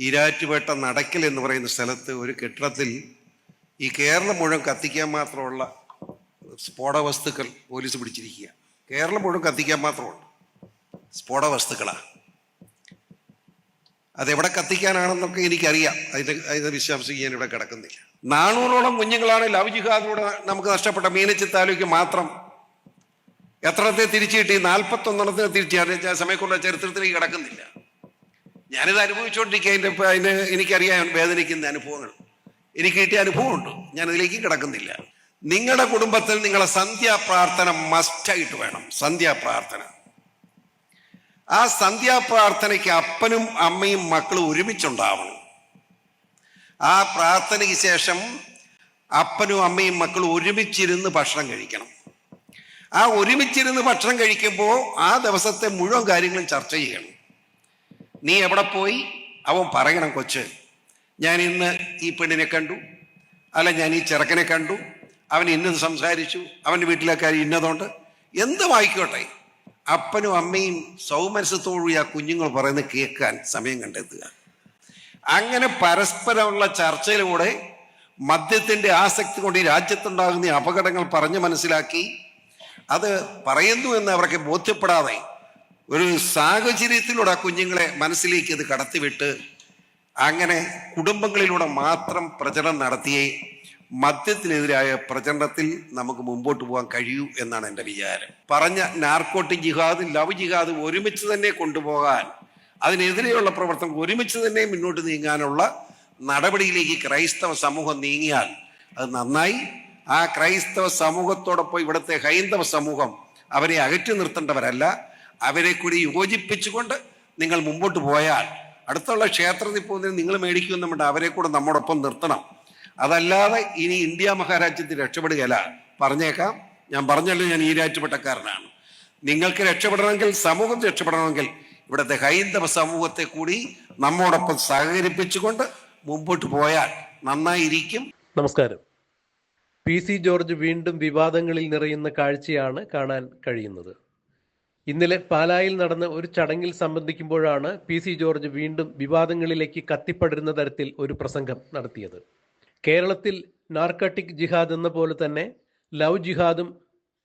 ഈരാറ്റുപേട്ട നടക്കൽ എന്ന് പറയുന്ന സ്ഥലത്ത് ഒരു കെട്ടിടത്തിൽ ഈ കേരളം മുഴുവൻ കത്തിക്കാൻ മാത്രമുള്ള സ്ഫോട വസ്തുക്കൾ പോലീസ് പിടിച്ചിരിക്കുക. കേരളം മുഴുവൻ കത്തിക്കാൻ മാത്രമുണ്ട്. സ്ഫോട വസ്തുക്കളാണ് അതെവിടെ കത്തിക്കാനാണെന്നൊക്കെ എനിക്കറിയാം. അതിന്റെ അതിനെ വിശ്വാസിക്കാൻ ഇവിടെ കിടക്കുന്നില്ല. നാനൂറോളം കുഞ്ഞുങ്ങളാണ് ലവ് ജിഹാദിലൂടെ നമുക്ക് നഷ്ടപ്പെട്ട മീനച്ചി താലൂക്ക് മാത്രം. എത്രത്തെ തിരിച്ചു കിട്ടി നാൽപ്പത്തൊന്നെണ്ണത്തിന് തിരിച്ചു സമയക്കുള്ള ചരിത്രത്തിലേക്ക് കിടക്കുന്നില്ല. ഞാനിത് അനുഭവിച്ചുകൊണ്ടിരിക്കുക അതിന്റെ അതിന് എനിക്കറിയാം വേദനിക്കുന്ന അനുഭവങ്ങൾ. എനിക്ക് കിട്ടിയ അനുഭവമുണ്ട്. ഞാനതിലേക്ക് കിടക്കുന്നില്ല. നിങ്ങളുടെ കുടുംബത്തിൽ നിങ്ങളെ സന്ധ്യാപ്രാർത്ഥന മസ്റ്റായിട്ട് വേണം. സന്ധ്യാപ്രാർത്ഥന. ആ സന്ധ്യാപ്രാർത്ഥനയ്ക്ക് അപ്പനും അമ്മയും മക്കളും ഒരുമിച്ചുണ്ടാവണം. ആ പ്രാർത്ഥനയ്ക്ക് ശേഷം അപ്പനും അമ്മയും മക്കളും ഒരുമിച്ചിരുന്ന് ഭക്ഷണം കഴിക്കണം. ആ ഒരുമിച്ചിരുന്ന് ഭക്ഷണം കഴിക്കുമ്പോൾ ആ ദിവസത്തെ മുഴുവൻ കാര്യങ്ങളും ചർച്ച ചെയ്യണം. നീ എവിടെ പോയി? അവൻ പറയണം കൊച്ച്. ഞാൻ ഇന്ന് ഈ പെണ്ണിനെ കണ്ടു. അല്ല ഞാൻ ഈ ചെറുക്കനെ കണ്ടു. അവൻ ഇന്നത് സംസാരിച്ചു. അവന്റെ വീട്ടിലെ കാര്യം ഇന്നതുകൊണ്ട് എന്ത് വായിക്കോട്ടെ? അപ്പനും അമ്മയും സൗമനസ്സത്തോടുകൂടി ആ കുഞ്ഞുങ്ങൾ പറയുന്നത് കേൾക്കാൻ സമയം കണ്ടെത്തുക. അങ്ങനെ പരസ്പരമുള്ള ചർച്ചയിലൂടെ മദ്യത്തിന്റെ ആസക്തി കൊണ്ട് ഈ രാജ്യത്തുണ്ടാകുന്ന അപകടങ്ങൾ പറഞ്ഞു മനസ്സിലാക്കി. അത് പറയുന്നു എന്ന് അവർക്ക് ബോധ്യപ്പെടാതെ ഒരു സാഹചര്യത്തിലൂടെ ആ കുഞ്ഞുങ്ങളെ മനസ്സിലേക്ക് അത് കടത്തിവിട്ട് അങ്ങനെ കുടുംബങ്ങളിലൂടെ മാത്രം പ്രചരണം നടത്തിയേ മദ്യത്തിനെതിരായ പ്രചരണത്തിൽ നമുക്ക് മുമ്പോട്ട് പോകാൻ കഴിയൂ എന്നാണ് എന്റെ വിചാരം. പറഞ്ഞ നാർക്കോട്ടിക് ജിഹാദ് ലവ് ജിഹാദ് ഒരുമിച്ച് തന്നെ കൊണ്ടുപോകാൻ അതിനെതിരെയുള്ള പ്രവർത്തനം ഒരുമിച്ച് തന്നെ മുന്നോട്ട് നീങ്ങാനുള്ള നടപടിയിലേക്ക് ക്രൈസ്തവ സമൂഹം നീങ്ങിയാൽ അത് നന്നായി. ആ ക്രൈസ്തവ സമൂഹത്തോടൊപ്പം ഇവിടുത്തെ ഹൈന്ദവ സമൂഹം അവരെ അകറ്റി നിർത്തേണ്ടവരല്ല. അവരെ കൂടി യോജിപ്പിച്ചുകൊണ്ട് നിങ്ങൾ മുമ്പോട്ട് പോയാൽ അടുത്തുള്ള ക്ഷേത്രത്തിൽ പോകുന്നതിന് നിങ്ങൾ മേടിക്കുമെന്നുണ്ട് അവരെ കൂടെ നമ്മോടൊപ്പം നിർത്തണം. അതല്ലാതെ ഇനി ഇന്ത്യ മഹാരാജ്യത്തിൽ രക്ഷപ്പെടുകയല്ല. പറഞ്ഞേക്കാം. ഞാൻ പറഞ്ഞല്ലോ ഞാൻ ഈ രാജ്യപ്പെട്ടക്കാരനാണ്. നിങ്ങൾക്ക് രക്ഷപ്പെടണമെങ്കിൽ സമൂഹം രക്ഷപ്പെടണമെങ്കിൽ ഇവിടുത്തെ ഹൈന്ദവ സമൂഹത്തെ കൂടി നമ്മോടൊപ്പം സഹകരിപ്പിച്ചുകൊണ്ട് മുമ്പോട്ട് പോയാൽ നന്നായിരിക്കും. നമസ്കാരം. പി സി ജോർജ് വീണ്ടും വിവാദങ്ങളിൽ നിറയുന്ന കാഴ്ചയാണ് കാണാൻ കഴിയുന്നത്. ഇന്നലെ പാലായിൽ നടന്ന ഒരു ചടങ്ങിൽ സംബന്ധിക്കുമ്പോഴാണ് പി സി ജോർജ് വീണ്ടും വിവാദങ്ങളിലേക്ക് കത്തിപ്പടരുന്ന തരത്തിൽ ഒരു പ്രസംഗം നടത്തിയത്. കേരളത്തിൽ നാർക്കട്ടിക് ജിഹാദ് എന്ന പോലെ തന്നെ ലവ് ജിഹാദും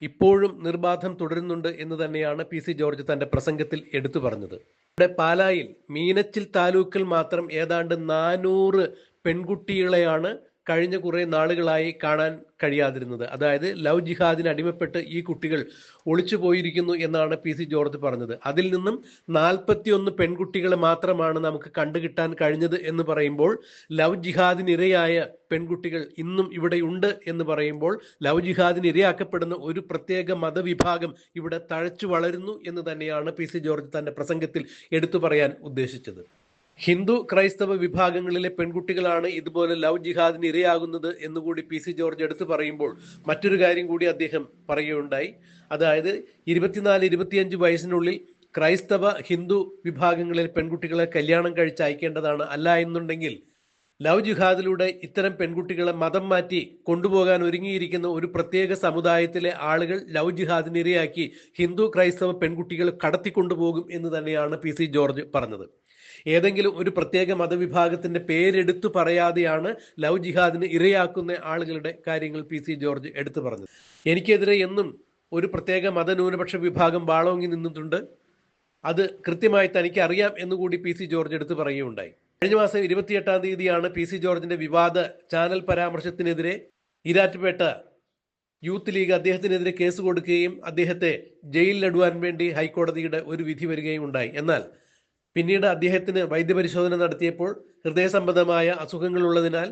ഇപ്പോഴും നിർബാധം തുടരുന്നുണ്ട് എന്ന് തന്നെയാണ് പി സി ജോർജ് തന്റെ പ്രസംഗത്തിൽ എടുത്തു പറഞ്ഞത്. ഇവിടെ പാലായിൽ മീനച്ചിൽ താലൂക്കിൽ മാത്രം ഏതാണ്ട് നാനൂറ് പെൺകുട്ടികളെയാണ് കഴിഞ്ഞ കുറെ നാളുകളായി കാണാൻ കഴിയാതിരുന്നത്. അതായത് ലവ് ജിഹാദിന് അടിമപ്പെട്ട് ഈ കുട്ടികൾ ഒളിച്ചു പോയിരിക്കുന്നു എന്നാണ് പി സി ജോർജ് പറഞ്ഞത്. അതിൽ നിന്നും നാൽപ്പത്തിയൊന്ന് പെൺകുട്ടികളെ മാത്രമാണ് നമുക്ക് കണ്ടുകിട്ടാൻ കഴിഞ്ഞത് എന്ന് പറയുമ്പോൾ ലവ് ജിഹാദിനിരയായ പെൺകുട്ടികൾ ഇന്നും ഇവിടെ ഉണ്ട് എന്ന് പറയുമ്പോൾ ലവ് ജിഹാദിന് ഇരയാക്കപ്പെടുന്ന ഒരു പ്രത്യേക മതവിഭാഗം ഇവിടെ തഴച്ചു വളരുന്നു എന്ന് തന്നെയാണ് പി സി ജോർജ് തന്റെ പ്രസംഗത്തിൽ എടുത്തു പറയാൻ ഉദ്ദേശിച്ചത്. ഹിന്ദു ക്രൈസ്തവ വിഭാഗങ്ങളിലെ പെൺകുട്ടികളാണ് ഇതുപോലെ ലവ് ജിഹാദിന് ഇരയാകുന്നത് എന്നുകൂടി പി സി ജോർജ് എടുത്തു പറയുമ്പോൾ മറ്റൊരു കാര്യം കൂടി അദ്ദേഹം പറയുകയുണ്ടായി. അതായത് ഇരുപത്തിനാല് ഇരുപത്തിയഞ്ച് വയസ്സിനുള്ളിൽ ക്രൈസ്തവ ഹിന്ദു വിഭാഗങ്ങളിലെ പെൺകുട്ടികളെ കല്യാണം കഴിച്ച് അയക്കേണ്ടതാണ്. അല്ല എന്നുണ്ടെങ്കിൽ ലവ് ജിഹാദിലൂടെ ഇത്തരം പെൺകുട്ടികളെ മതം മാറ്റി കൊണ്ടുപോകാൻ ഒരുങ്ങിയിരിക്കുന്ന ഒരു പ്രത്യേക സമുദായത്തിലെ ആളുകൾ ലവ് ജിഹാദിനിരയാക്കി ഹിന്ദു ക്രൈസ്തവ പെൺകുട്ടികൾ കടത്തിക്കൊണ്ടുപോകും എന്ന് തന്നെയാണ് പി സി ജോർജ് പറഞ്ഞത്. ഏതെങ്കിലും ഒരു പ്രത്യേക മതവിഭാഗത്തിന്റെ പേരെടുത്തു പറയാതെയാണ് ലവ് ജിഹാദിന് ഇരയാക്കുന്ന ആളുകളുടെ കാര്യങ്ങൾ പി സി ജോർജ് എടുത്തു പറഞ്ഞത്. എനിക്കെതിരെ എന്നും ഒരു പ്രത്യേക മതന്യൂനപക്ഷ വിഭാഗം വാളോങ്ങി നിന്നിട്ടുണ്ട്. അത് കൃത്യമായി തനിക്ക് അറിയാം എന്നുകൂടി പി സി ജോർജ് എടുത്തു പറയുകയുണ്ടായി. കഴിഞ്ഞ മാസം ഇരുപത്തിയെട്ടാം തീയതിയാണ് പി സി ജോർജിന്റെ വിവാദ ചാനൽ പരാമർശത്തിനെതിരെ ഇരാറ്റുപേട്ട യൂത്ത് ലീഗ് അദ്ദേഹത്തിനെതിരെ കേസ് കൊടുക്കുകയും അദ്ദേഹത്തെ ജയിലിലിടുവാൻ വേണ്ടി ഹൈക്കോടതിയുടെ ഒരു വിധി വരികയും ഉണ്ടായി എന്നാൽ പിന്നീട് അദ്ദേഹത്തിന് വൈദ്യപരിശോധന നടത്തിയപ്പോൾ ഹൃദയ സംബന്ധമായ അസുഖങ്ങളുള്ളതിനാൽ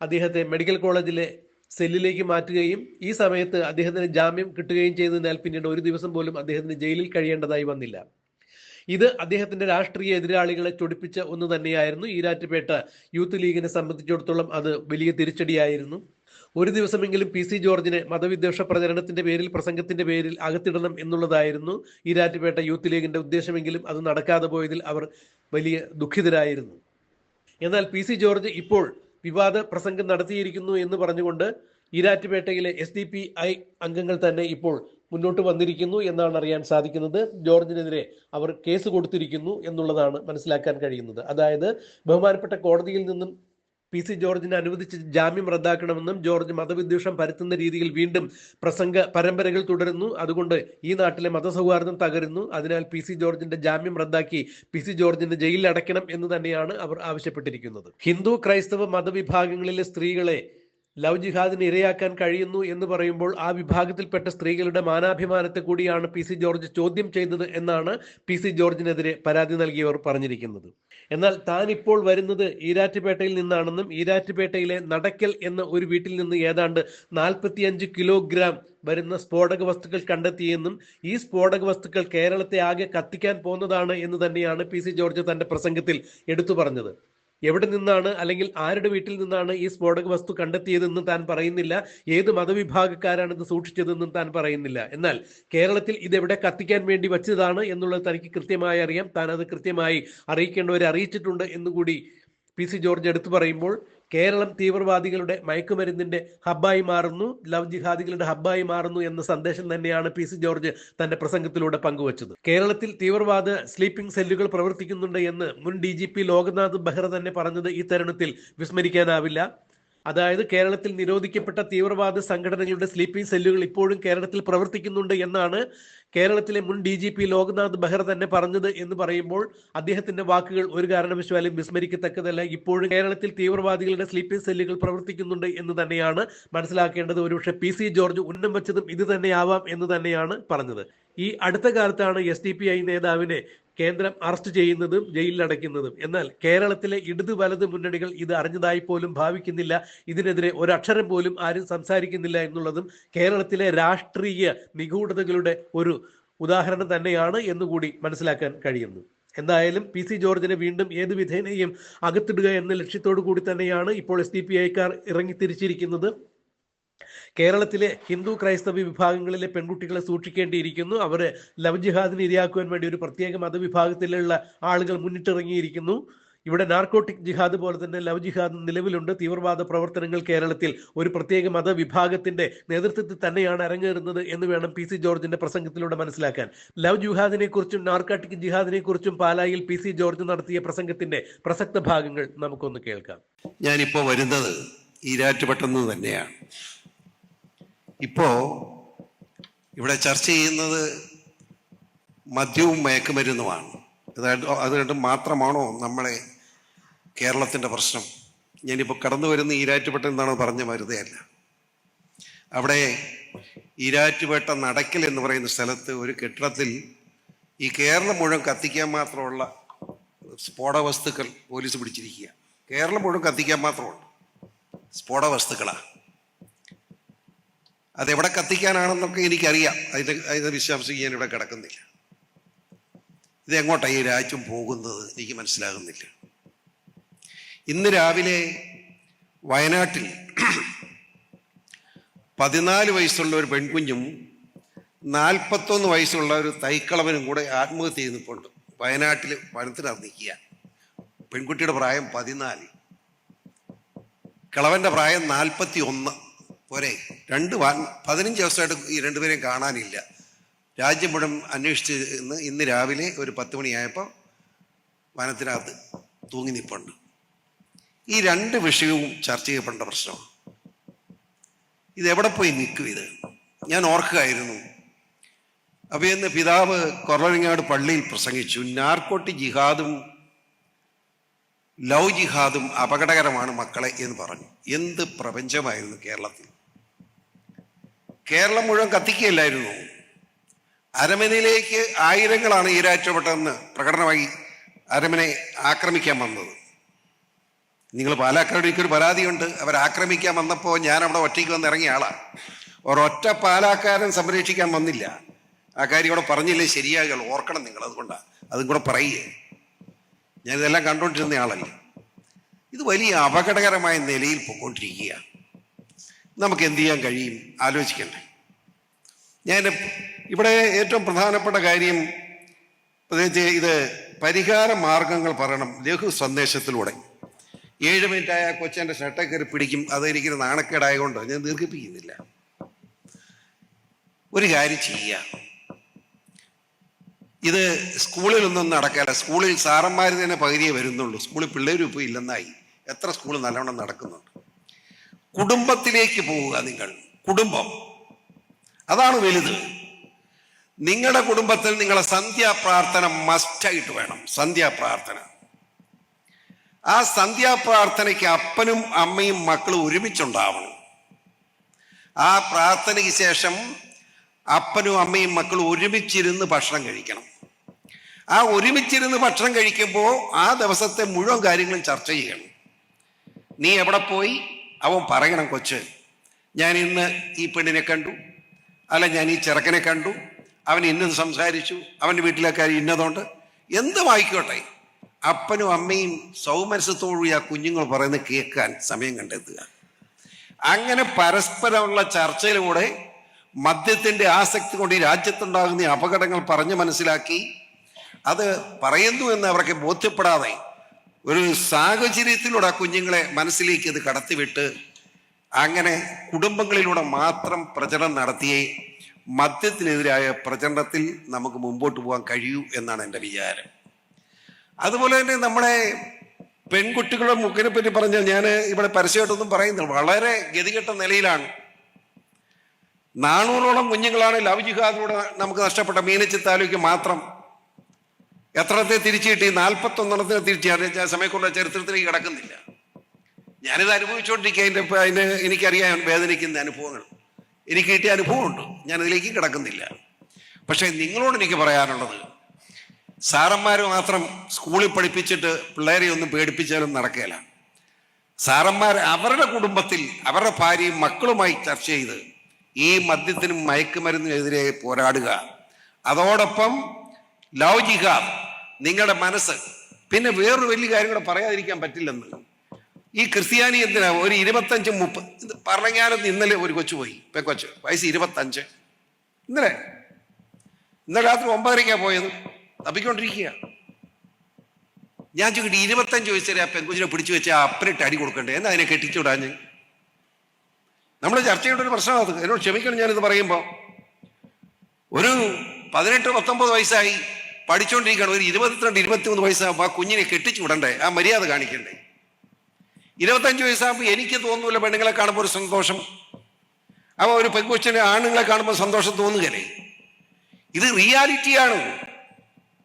അദ്ദേഹത്തെ മെഡിക്കൽ കോളേജിലെ സെല്ലിലേക്ക് മാറ്റുകയും ഈ സമയത്ത് അദ്ദേഹത്തിന് ജാമ്യം കിട്ടുകയും ചെയ്തതിനാൽ പിന്നീട് ഒരു ദിവസം പോലും അദ്ദേഹത്തിന് ജയിലിൽ കഴിയേണ്ടതായി വന്നില്ല. ഇത് അദ്ദേഹത്തിന്റെ രാഷ്ട്രീയ എതിരാളികളെ ചൊടിപ്പിച്ച ഒന്ന് തന്നെയായിരുന്നു. ഈരാറ്റുപേട്ട യൂത്ത് ലീഗിനെ സംബന്ധിച്ചിടത്തോളം അത് വലിയ തിരിച്ചടിയായിരുന്നു. ഒരു ദിവസമെങ്കിലും പി സി ജോർജിനെ മതവിദ്വേഷ പ്രചരണത്തിന്റെ പേരിൽ പ്രസംഗത്തിന്റെ പേരിൽ അകത്തിടണം എന്നുള്ളതായിരുന്നു ഈരാറ്റുപേട്ട യൂത്ത് ലീഗിന്റെ ഉദ്ദേശമെങ്കിലും. അത് നടക്കാതെ പോയതിൽ അവർ വലിയ ദുഃഖിതരായിരുന്നു. എന്നാൽ പി സി ജോർജ് ഇപ്പോൾ വിവാദ പ്രസംഗം നടത്തിയിരിക്കുന്നു എന്ന് പറഞ്ഞുകൊണ്ട് ഈരാറ്റുപേട്ടയിലെ എസ് ഡി പി ഐ അംഗങ്ങൾ തന്നെ ഇപ്പോൾ മുന്നോട്ട് വന്നിരിക്കുന്നു എന്നാണ് അറിയാൻ സാധിക്കുന്നത്. ജോർജിനെതിരെ അവർ കേസ് കൊടുത്തിരിക്കുന്നു എന്നുള്ളതാണ് മനസ്സിലാക്കാൻ കഴിയുന്നത്. അതായത് ബഹുമാനപ്പെട്ട കോടതിയിൽ നിന്നും പി സി ജോർജിനെ അനുവദിച്ച് ജാമ്യം റദ്ദാക്കണമെന്നും ജോർജ് മതവിദ്വേഷം പരത്തുന്ന രീതിയിൽ വീണ്ടും പ്രസംഗ പരമ്പരകൾ തുടരുന്നു. അതുകൊണ്ട് ഈ നാട്ടിലെ മതസൗഹാർദ്ദം തകരുന്നു. അതിനാൽ പി സി ജോർജിന്റെ ജാമ്യം റദ്ദാക്കി പി സി ജോർജിന്റെ ജയിലിൽ അടയ്ക്കണം എന്ന് തന്നെയാണ് അവർ ആവശ്യപ്പെട്ടിരിക്കുന്നത്. ഹിന്ദു ക്രൈസ്തവ മതവിഭാഗങ്ങളിലെ സ്ത്രീകളെ ലവ് ജിഹാദിന് ഇരയാക്കാൻ കഴിയുന്നു എന്ന് പറയുമ്പോൾ ആ വിഭാഗത്തിൽപ്പെട്ട സ്ത്രീകളുടെ മാനാഭിമാനത്തെ കൂടിയാണ് പി സി ജോർജ് ചോദ്യം ചെയ്തത് എന്നാണ് പി സി ജോർജിനെതിരെ പരാതി നൽകിയവർ പറഞ്ഞിരിക്കുന്നത്. എന്നാൽ താൻ ഇപ്പോൾ വരുന്നത് ഈരാറ്റുപേട്ടയിൽ നിന്നാണെന്നും ഈരാറ്റുപേട്ടയിലെ നടക്കൽ എന്ന ഒരു വീട്ടിൽ നിന്ന് ഏതാണ്ട് നാൽപ്പത്തിയഞ്ച് കിലോഗ്രാം വരുന്ന സ്ഫോടക വസ്തുക്കൾ കണ്ടെത്തിയെന്നും ഈ സ്ഫോടക വസ്തുക്കൾ കേരളത്തെ ആകെ കത്തിക്കാൻ പോകുന്നതാണ് എന്ന് തന്നെയാണ് പി സി ജോർജ് തന്റെ പ്രസംഗത്തിൽ എടുത്തു പറഞ്ഞത്. എവിടെ നിന്നാണ് അല്ലെങ്കിൽ ആരുടെ വീട്ടിൽ നിന്നാണ് ഈ സ്ഫോടക വസ്തു കണ്ടെത്തിയതെന്നും താൻ പറയുന്നില്ല? ഏത് മതവിഭാഗക്കാരാണ് ഇത് സൂക്ഷിച്ചതെന്നും താൻ പറയുന്നില്ല. എന്നാൽ കേരളത്തിൽ ഇതെവിടെ കത്തിക്കാൻ വേണ്ടി വച്ചതാണ് എന്നുള്ളത് തനിക്ക് കൃത്യമായി അറിയാം. താൻ അത് കൃത്യമായി അറിയിക്കേണ്ടവരെ അറിയിച്ചിട്ടുണ്ട് എന്നുകൂടി പി സി ജോർജ് എടുത്തു പറയുമ്പോൾ കേരളം തീവ്രവാദികളുടെ മയക്കുമരുന്നിന്റെ ഹബ്ബായി മാറുന്നു ലവ് ജിഹാദികളുടെ ഹബ്ബായി മാറുന്നു എന്ന സന്ദേശം തന്നെയാണ് പി സി ജോർജ് തന്റെ പ്രസംഗത്തിലൂടെ പങ്കുവച്ചത്. കേരളത്തിൽ തീവ്രവാദ സ്ലീപ്പിംഗ് സെല്ലുകൾ പ്രവർത്തിക്കുന്നുണ്ട് എന്ന് മുൻ D G P Loknath Behera തന്നെ പറഞ്ഞത് ഈ തരുണത്തിൽ വിസ്മരിക്കാനാവില്ല. അതായത് കേരളത്തിൽ നിരോധിക്കപ്പെട്ട തീവ്രവാദ സംഘടനകളുടെ സ്ലീപ്പിംഗ് സെല്ലുകൾ ഇപ്പോഴും കേരളത്തിൽ പ്രവർത്തിക്കുന്നുണ്ട് എന്നാണ് കേരളത്തിലെ മുൻ D G P Loknath Behera തന്നെ പറഞ്ഞത് എന്ന് പറയുമ്പോൾ അദ്ദേഹത്തിന്റെ വാക്കുകൾ ഒരു കാരണവശാലും വിസ്മരിക്കത്തക്കതല്ല. ഇപ്പോഴും കേരളത്തിൽ തീവ്രവാദികളുടെ സ്ലീപ്പിംഗ് സെല്ലുകൾ പ്രവർത്തിക്കുന്നുണ്ട് എന്ന് തന്നെയാണ് മനസ്സിലാക്കേണ്ടത്. ഒരുപക്ഷെ പി സി ജോർജ് ഉന്നം വെച്ചതും ഇത് തന്നെയാവാം എന്ന് തന്നെയാണ് പറഞ്ഞത്. ഈ അടുത്ത കാലത്താണ് എസ് ഡി പി ഐ നേതാവിനെ കേന്ദ്രം അറസ്റ്റ് ചെയ്യുന്നതും ജയിലിൽ അടയ്ക്കുന്നതും. എന്നാൽ കേരളത്തിലെ ഇടതു വലത് മുന്നണികൾ ഇത് അറിഞ്ഞതായി പോലും ഭാവിക്കുന്നില്ല. ഇതിനെതിരെ ഒരക്ഷരം പോലും ആരും സംസാരിക്കുന്നില്ല എന്നുള്ളതും കേരളത്തിലെ രാഷ്ട്രീയ നിഗൂഢതകളുടെ ഒരു ഉദാഹരണം തന്നെയാണ് എന്നുകൂടി മനസ്സിലാക്കാൻ കഴിയുന്നു. എന്തായാലും പി സി ജോർജിനെ വീണ്ടും ഏത് വിധേനയും അകത്തിടുക എന്ന ലക്ഷ്യത്തോടു കൂടി തന്നെയാണ് ഇപ്പോൾ എസ് ഡി പി ഐക്കാർ ഇറങ്ങി തിരിച്ചിരിക്കുന്നത് കേരളത്തിലെ ഹിന്ദു ക്രൈസ്തവ വിഭാഗങ്ങളിലെ പെൺകുട്ടികളെ സൂക്ഷിക്കേണ്ടിയിരിക്കുന്നു. അവരെ ലവ് ജിഹാദിന് ഇരയാക്കുവാൻ വേണ്ടി ഒരു പ്രത്യേക മതവിഭാഗത്തിലുള്ള ആളുകൾ മുന്നിട്ടിറങ്ങിയിരിക്കുന്നു. ഇവിടെ നാർക്കോട്ടിക് ജിഹാദ് പോലെ തന്നെ ലവ് ജിഹാദ് നിലവിലുണ്ട്. തീവ്രവാദ പ്രവർത്തനങ്ങൾ കേരളത്തിൽ ഒരു പ്രത്യേക മതവിഭാഗത്തിന്റെ നേതൃത്വത്തിൽ തന്നെയാണ് അരങ്ങേറുന്നത് എന്ന് വേണം പി സി ജോർജിന്റെ പ്രസംഗത്തിലൂടെ മനസ്സിലാക്കാൻ. ലവ് ജിഹാദിനെ കുറിച്ചും നാർക്കോട്ടിക് ജിഹാദിനെ കുറിച്ചും പാലായിൽ പി സി ജോർജ് നടത്തിയ പ്രസംഗത്തിന്റെ പ്രസക്ത ഭാഗങ്ങൾ നമുക്കൊന്ന് കേൾക്കാം. ഞാനിപ്പോ വരുന്നത് ഈരാറ്റുപെട്ടെന്ന് തന്നെയാണ്. ഇപ്പോ ഇവിടെ ചർച്ച ചെയ്യുന്നത് മദ്യവും മയക്കുമരുന്നുമാണ്. അതായത് അത് രണ്ടും മാത്രമാണോ നമ്മളെ കേരളത്തിന്റെ പ്രശ്നം? ഞാനിപ്പോൾ കടന്നു വരുന്ന ഈരാറ്റുപേട്ട എന്നാണ് പറഞ്ഞ വെറുതെയല്ല. അവിടെ ഈരാറ്റുപേട്ട നടക്കൽ എന്ന് പറയുന്ന സ്ഥലത്ത് ഒരു കെട്ടിടത്തിൽ ഈ കേരളം മുഴുവൻ കത്തിക്കാൻ മാത്രമുള്ള സ്ഫോടവസ്തുക്കൾ പോലീസ് പിടിച്ചിരിക്കുക കേരളം മുഴുവൻ കത്തിക്കാൻ മാത്രമുണ്ട്. സ്ഫോടക വസ്തുക്കളാണ് അതെവിടെ കത്തിക്കാനാണെന്നൊക്കെ എനിക്കറിയാം. അതിന്റെ അതിനെ വിശ്വാസിക്കാൻ ഇവിടെ കിടക്കുന്നില്ല. ഇതെങ്ങോട്ടാണ് ഈ രാജ്യം പോകുന്നത്? എനിക്ക് മനസ്സിലാകുന്നില്ല. ഇന്ന് രാവിലെ വയനാട്ടിൽ പതിനാല് വയസ്സുള്ള ഒരു പെൺകുഞ്ഞും നാൽപ്പത്തൊന്ന് വയസ്സുള്ള ഒരു തൈക്കളവനും കൂടെ ആത്മഹത്യ ചെയ്തിട്ടുണ്ട് വയനാട്ടിൽ വനത്തിനകത്ത് നിൽക്കുക. പെൺകുട്ടിയുടെ പ്രായം പതിനാല്. കിളവന്റെ പ്രായം നാൽപ്പത്തി ഒന്ന് പോരെ. രണ്ട് പതിനഞ്ച് ദിവസമായിട്ട് ഈ രണ്ടുപേരെയും കാണാനില്ല. രാജ്യം മുഴുവൻ അന്വേഷിച്ച് ഇന്ന് ഇന്ന് രാവിലെ ഒരു പത്ത് മണിയായപ്പോൾ വനത്തിനകത്ത് തൂങ്ങി നിൽപ്പുണ്ട് ഈ രണ്ട് വിഷയവും ചർച്ച ചെയ്യപ്പെടേണ്ട പ്രശ്നമാണ്. ഇത് എവിടെ പോയി നിൽക്കും ഇത്? ഞാൻ ഓർക്കുകയായിരുന്നു. അപ്പോൾ ഇന്ന് പിതാവ് കൊറവങ്ങാട് പള്ളിയിൽ പ്രസംഗിച്ചു. നാർക്കോട്ടി ജിഹാദും ലവ് ജിഹാദും അപകടകരമാണ് മക്കളെ എന്ന് പറഞ്ഞു. എന്ത് പ്രപഞ്ചമായിരുന്നു കേരളത്തിൽ. കേരളം മുഴുവൻ കത്തിക്കുകയല്ലായിരുന്നു. അരമനയിലേക്ക് ആയിരങ്ങളാണ് ഈരാഴ്ചപ്പെട്ടതെന്ന് പ്രകടനമായി അരമനെ ആക്രമിക്കാൻ വന്നത്. നിങ്ങൾ പാലാക്കാട് എനിക്കൊരു പരാതിയുണ്ട്. അവർ ആക്രമിക്കാൻ വന്നപ്പോൾ ഞാൻ അവിടെ ഒറ്റയ്ക്ക് വന്ന് ഇറങ്ങിയ ആളാണ് ഒരൊറ്റ പാലാക്കാരൻ സംരക്ഷിക്കാൻ വന്നില്ല. ആ കാര്യം ഇവിടെ പറഞ്ഞില്ലേ ശരിയാകുക ഓർക്കണം നിങ്ങൾ അതുകൊണ്ടാണ് അതും കൂടെ പറയുകയെ ഞാനിതെല്ലാം കണ്ടുകൊണ്ടിരുന്ന ആളല്ലേ. ഇത് വലിയ അപകടകരമായ നിലയിൽ പോയിക്കൊണ്ടിരിക്കുക നമുക്ക് എന്ത് ചെയ്യാൻ കഴിയും? ആലോചിക്കണ്ടേ. ഞാൻ ഇവിടെ ഏറ്റവും പ്രധാനപ്പെട്ട കാര്യം പ്രത്യേകിച്ച് ഇത് പരിഹാര മാർഗങ്ങൾ പറയണം. ലഘു സന്ദേശത്തിലൂടെ. ഏഴ് മിനിറ്റായ കൊച്ചന്റെ ഷട്ടെ കയറി പിടിക്കും. അതെനിക്കൊരു നാണക്കേടായതുകൊണ്ട് ഞാൻ ദീർഘിപ്പിക്കുന്നില്ല. ഒരു കാര്യം ചെയ്യുക. ഇത് സ്കൂളിലൊന്നും നടക്കില്ല സ്കൂളിൽ സാറന്മാർ തന്നെ പകുതിയെ വരുന്നുള്ളൂ. സ്കൂളിൽ പിള്ളേരും ഇപ്പോൾ ഇല്ലെന്നായി. എത്ര സ്കൂൾ നല്ലവണ്ണം നടക്കുന്നുണ്ട്. കുടുംബത്തിലേക്ക് പോവുക നിങ്ങൾ. കുടുംബം. അതാണ് വലുത്. നിങ്ങളുടെ കുടുംബത്തിൽ നിങ്ങളെ സന്ധ്യാപ്രാർത്ഥന മസ്റ്റായിട്ട് വേണം. സന്ധ്യാപ്രാർത്ഥന. ആ സന്ധ്യാപ്രാർത്ഥനയ്ക്ക് അപ്പനും അമ്മയും മക്കളും ഒരുമിച്ചുണ്ടാവണം. ആ പ്രാർത്ഥനയ്ക്ക് ശേഷം അപ്പനും അമ്മയും മക്കളും ഒരുമിച്ചിരുന്ന് ഭക്ഷണം കഴിക്കണം. ആ ഒരുമിച്ചിരുന്ന് ഭക്ഷണം കഴിക്കുമ്പോൾ ആ ദിവസത്തെ മുഴുവൻ കാര്യങ്ങളും ചർച്ച ചെയ്യണം. നീ എവിടെ പോയി? അവൻ പറയണം കൊച്ച് ഞാൻ ഇന്ന് ഈ പെണ്ണിനെ കണ്ടു അല്ല ഞാൻ ഈ ചെറുക്കനെ കണ്ടു അവൻ ഇന്നത് സംസാരിച്ചു അവന്റെ വീട്ടിലെ കാര്യം ഇന്നതുകൊണ്ട്? എന്ത് വായിക്കോട്ടെ അപ്പനും അമ്മയും സൗമനസ്സത്തോടുകൂടി ആ കുഞ്ഞുങ്ങൾ പറയുന്നത് കേൾക്കാൻ സമയം കണ്ടെത്തുക. അങ്ങനെ പരസ്പരമുള്ള ചർച്ചയിലൂടെ മദ്യത്തിന്റെ ആസക്തി കൊണ്ട് ഈ രാജ്യത്തുണ്ടാകുന്ന അപകടങ്ങൾ പറഞ്ഞ് മനസ്സിലാക്കി അത് പറയുന്നു എന്ന് അവർക്ക് ബോധ്യപ്പെടാതെ ഒരു സാഹചര്യത്തിലൂടെ ആ കുഞ്ഞുങ്ങളെ മനസ്സിലേക്ക് ഇത് കടത്തിവിട്ട് അങ്ങനെ കുടുംബങ്ങളിലൂടെ മാത്രം പ്രചരണം നടത്തിയേ മദ്യത്തിനെതിരായ പ്രചരണത്തിൽ നമുക്ക് മുമ്പോട്ട് പോകാൻ കഴിയൂ എന്നാണ് എന്റെ വിചാരം. അതുപോലെ തന്നെ നമ്മളെ പെൺകുട്ടികളുടെ മുക്കിനെ പറ്റി പറഞ്ഞാൽ ഞാൻ ഇവിടെ പരസ്യമായിട്ടൊന്നും പറയുന്നില്ല. വളരെ ഗതികെട്ട നിലയിലാണ്. നാനൂറോളം കുഞ്ഞുങ്ങളാണ് ലവ് ജിഹാദിലൂടെ നമുക്ക് നഷ്ടപ്പെട്ട മീനച്ചി താലൂക്ക് മാത്രം എത്രത്തെ തിരിച്ചു കിട്ടി? നാൽപ്പത്തൊന്നെണ്ണത്തിന് തിരിച്ചു. ഞാൻ സമയക്കുള്ള ചരിത്രത്തിലേക്ക് കിടക്കുന്നില്ല. ഞാനിത് അനുഭവിച്ചുകൊണ്ടിരിക്കുക അതിന്റെ അതിന് എനിക്കറിയാം. വേദനിക്കുന്ന അനുഭവങ്ങൾ. എനിക്ക് കിട്ടിയ അനുഭവമുണ്ട്. ഞാനതിലേക്ക് കിടക്കുന്നില്ല. പക്ഷേ നിങ്ങളോട് എനിക്ക് പറയാനുള്ളത് സാറന്മാർ മാത്രം സ്കൂളിൽ പഠിപ്പിച്ചിട്ട് പിള്ളേരെ ഒന്നും പേടിപ്പിച്ചാലും നടക്കുകയില്ല. സാറന്മാർ അവരുടെ കുടുംബത്തിൽ അവരുടെ ഭാര്യയും മക്കളുമായി ചർച്ച ചെയ്ത് ഈ മദ്യത്തിനും മയക്കുമരുന്നിനെതിരെ പോരാടുക. അതോടൊപ്പം ലൗകിക നിങ്ങളുടെ മനസ്സ്. പിന്നെ വേറൊരു വലിയ കാര്യം കൂടെ പറയാതിരിക്കാൻ പറ്റില്ലെന്ന്. ഈ ക്രിസ്ത്യാനി എന്തിനാ? ഒരു ഇരുപത്തഞ്ച് മുപ്പത് പറഞ്ഞാലും ഇന്നലെ ഒരു കൊച്ചു പോയി. ഇപ്പൊ കൊച്ച്. വയസ്സ് ഇരുപത്തഞ്ച്. ഇന്നലെ. ഇന്നലെ രാത്രി ഒമ്പതരയ്ക്കാ പോയത്. തപ്പിക്കൊണ്ടിരിക്കുക ഞാൻ ചോദിക്കട്ടെ ഇരുപത്തഞ്ച് വയസ്സുവരെ ആ പെൺകുച്ചിനെ പിടിച്ചു വെച്ച് ആ അപ്പനിട്ട് അടി കൊടുക്കണ്ടേ? എന്നാ അതിനെ കെട്ടിച്ചുവിടാഞ്ഞ് നമ്മൾ ചർച്ച ചെയ്യേണ്ട ഒരു പ്രശ്നമാണ് അത്. എന്നോട് ക്ഷമിക്കണം ഞാനിത് പറയുമ്പോൾ ഒരു പതിനെട്ട് പത്തൊമ്പത് വയസ്സായി. പഠിച്ചുകൊണ്ടിരിക്കുകയാണ് ഒരു ഇരുപത്തിരണ്ട് ഇരുപത്തിമൂന്ന് വയസ്സാകുമ്പോൾ ആ കുഞ്ഞിനെ കെട്ടിച്ചു വിടണ്ടേ? ആ മര്യാദ കാണിക്കണ്ടേ? ഇരുപത്തഞ്ച് വയസ്സാകുമ്പോൾ എനിക്ക് തോന്നൂല പെണ്ണുങ്ങളെ കാണുമ്പോൾ ഒരു സന്തോഷം. അപ്പോൾ ഒരു പെൺകൊച്ചിനെ ആണുങ്ങളെ കാണുമ്പോൾ സന്തോഷം തോന്നുകയല്ലേ? ഇത് റിയാലിറ്റിയാണ്.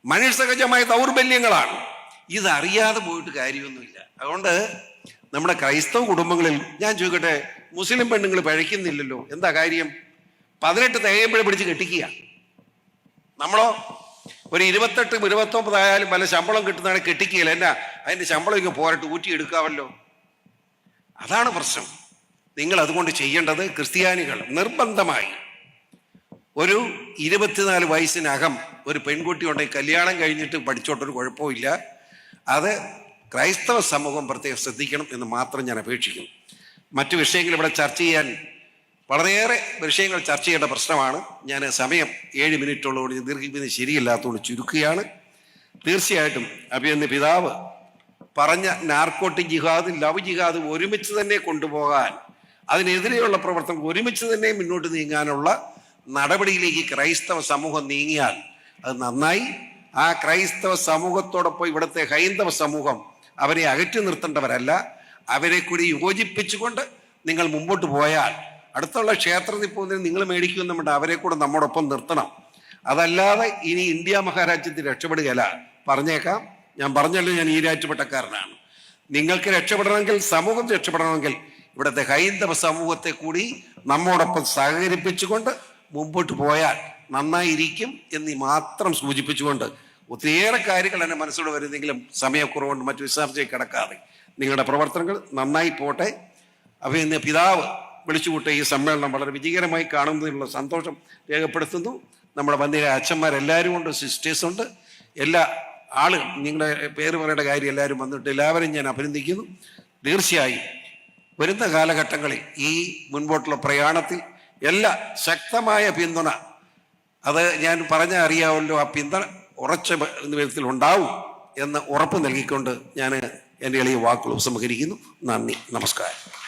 മനുഷ്യസഹജമായ ദൗർബല്യങ്ങളാണ്. ഇതറിയാതെ പോയിട്ട് കാര്യമൊന്നുമില്ല. അതുകൊണ്ട് നമ്മുടെ ക്രൈസ്തവ കുടുംബങ്ങളിൽ ഞാൻ ചോദിക്കട്ടെ മുസ്ലിം പെണ്ണുങ്ങൾ പഴയ്ക്കുന്നില്ലല്ലോ? എന്താ കാര്യം? പതിനെട്ട് തേയമ്പഴ പിടിച്ച് കെട്ടിക്കുക. നമ്മളോ? ഒരു ഇരുപത്തെട്ട് ഇരുപത്തൊമ്പതായാലും വല്ല ശമ്പളം കിട്ടുന്നതാണ് കെട്ടിക്കുകയില്ല? എന്നാ? അതിന്റെ ശമ്പളം ഇങ്ങ് പോരട്ട് ഊറ്റിയെടുക്കാമല്ലോ അതാണ് പ്രശ്നം. നിങ്ങൾ അതുകൊണ്ട് ചെയ്യേണ്ടത് ക്രിസ്ത്യാനികൾ നിർബന്ധമായി ഒരു ഇരുപത്തിനാല് വയസ്സിനകം ഒരു പെൺകുട്ടി ഉണ്ടെങ്കിൽ കല്യാണം കഴിഞ്ഞിട്ട് പഠിച്ചോട്ടൊരു കുഴപ്പമില്ല അത് ക്രൈസ്തവ സമൂഹം പ്രത്യേകം ശ്രദ്ധിക്കണം എന്ന് മാത്രം ഞാൻ അപേക്ഷിക്കുന്നു. മറ്റു വിഷയങ്ങൾ ഇവിടെ ചർച്ച ചെയ്യാൻ വളരെയേറെ വിഷയങ്ങൾ ചർച്ച ചെയ്യേണ്ട പ്രശ്നമാണ്. ഞാൻ സമയം ഏഴ് മിനിറ്റുള്ളതുകൊണ്ട് ഞാൻ ദീർഘിപ്പിന് ശരിയില്ലാത്തതുകൊണ്ട് ചുരുക്കുകയാണ്. തീർച്ചയായിട്ടും അഭിയന്ന് പിതാവ് പറഞ്ഞ നാർക്കോട്ടിക് ജിഹാദ് ലവ് ജിഹാദ് ഒരുമിച്ച് തന്നെ കൊണ്ടുപോകാൻ അതിനെതിരെയുള്ള പ്രവർത്തനം ഒരുമിച്ച് തന്നെ മുന്നോട്ട് നീങ്ങാനുള്ള നടപടിയിലേക്ക് ക്രൈസ്തവ സമൂഹം നീങ്ങിയാൽ അത് നന്നായി. ആ ക്രൈസ്തവ സമൂഹത്തോടൊപ്പം ഇവിടുത്തെ ഹൈന്ദവ സമൂഹം അവരെ അകറ്റി നിർത്തേണ്ടവരല്ല. അവരെ കൂടി യോജിപ്പിച്ചുകൊണ്ട് നിങ്ങൾ മുമ്പോട്ട് പോയാൽ അടുത്തുള്ള ക്ഷേത്രത്തിൽ പോകുന്നതിന് നിങ്ങൾ മേടിക്കുമെന്നുണ്ട് അവരെ കൂടെ നമ്മോടൊപ്പം നിർത്തണം. അതല്ലാതെ ഇനി ഇന്ത്യ മഹാരാജ്യത്തിൽ രക്ഷപ്പെടുകയല്ല. പറഞ്ഞേക്കാം. ഞാൻ പറഞ്ഞല്ലോ ഞാൻ ഈ രാജ്യപ്പെട്ടക്കാരനാണ് നിങ്ങൾക്ക് രക്ഷപ്പെടണമെങ്കിൽ സമൂഹം രക്ഷപ്പെടണമെങ്കിൽ ഇവിടുത്തെ ഹൈന്ദവ സമൂഹത്തെ കൂടി നമ്മോടൊപ്പം സഹകരിപ്പിച്ചുകൊണ്ട് മുമ്പോട്ട് പോയാൽ നന്നായിരിക്കും എന്ന് മാത്രം സൂചിപ്പിച്ചുകൊണ്ട് ഒത്തിരിയേറെ കാര്യങ്ങൾ എന്റെ മനസ്സിലൂടെ വരുന്നെങ്കിലും സമയക്കുറവുകൊണ്ട് മറ്റു വിശാർച്ചയിൽ കിടക്കാതെ. നിങ്ങളുടെ പ്രവർത്തനങ്ങൾ നന്നായി പോട്ടെ. അഭിനന്ദ പിതാവ്. വിളിച്ചുകൂട്ട ഈ സമ്മേളനം വളരെ വിജയകരമായി കാണുന്നതിനുള്ള സന്തോഷം രേഖപ്പെടുത്തുന്നു. നമ്മുടെ വന്നിലെ അച്ഛന്മാരെല്ലാവരും ഉണ്ട് സിസ്റ്റേഴ്സ് ഉണ്ട്. എല്ലാ ആളും നിങ്ങളുടെ പേര് പറയേണ്ട കാര്യം എല്ലാവരും വന്നിട്ട് എല്ലാവരും ഞാൻ അഭിനന്ദിക്കുന്നു. തീർച്ചയായും വരുന്ന കാലഘട്ടങ്ങളിൽ ഈ മുൻപോട്ടുള്ള പ്രയാണത്തിൽ എല്ലാ ശക്തമായ പിന്തുണ അത് ഞാൻ പറഞ്ഞ അറിയാമല്ലോ ആ പിന്തുണ ഉറച്ച വിധത്തിൽ ഉണ്ടാവും എന്ന് ഉറപ്പ് നൽകിക്കൊണ്ട് ഞാൻ എന്റെ എളിയ വാക്കുകൾ ഉപസംഹരിക്കുന്നു. നന്ദി നമസ്കാരം.